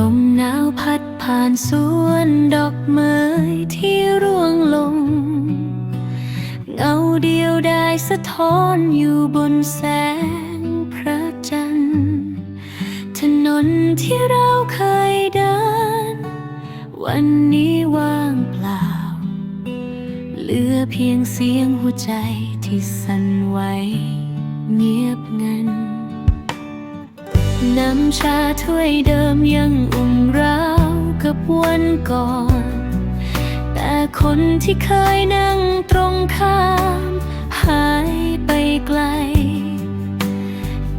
ลมหนาวพัดผ่านสวนดอกไม้ที่ร่วงลง เงาเดียวได้สะท้อนอยู่บนแสงพระจันทร์ ถนนที่เราเคยเดิน วันนี้ว่างเปล่า เหลือเพียงเสียงหัวใจที่สั่นไหวเงียบงัน น้ำชาถ้วยเดิมยังอุ่มร้าวกับวันก่อน แต่คนที่เคยนั่งตรงข้าม หายไปไกล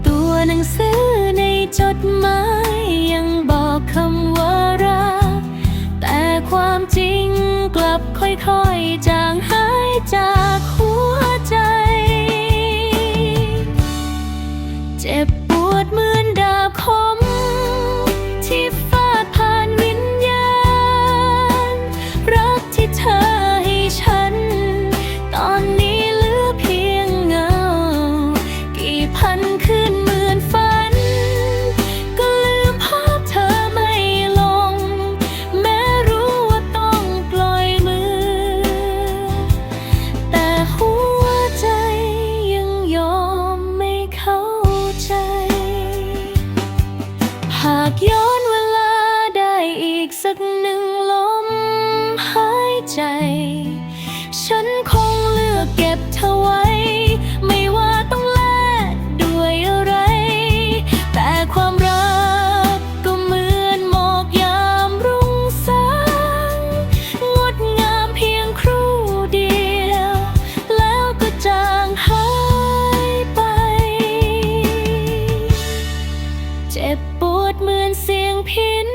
ตัวหนังสือในจดหมายยังบอกคำว่ารัก แต่ความจริงกลับค่อยๆ จางหายจากหัวใจ หากย้อนเวลาได้อีกสักหนึ่ง จ็บปวดเหมือนเสียงพิน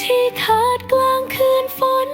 ที่ขาดกลางคืนฝน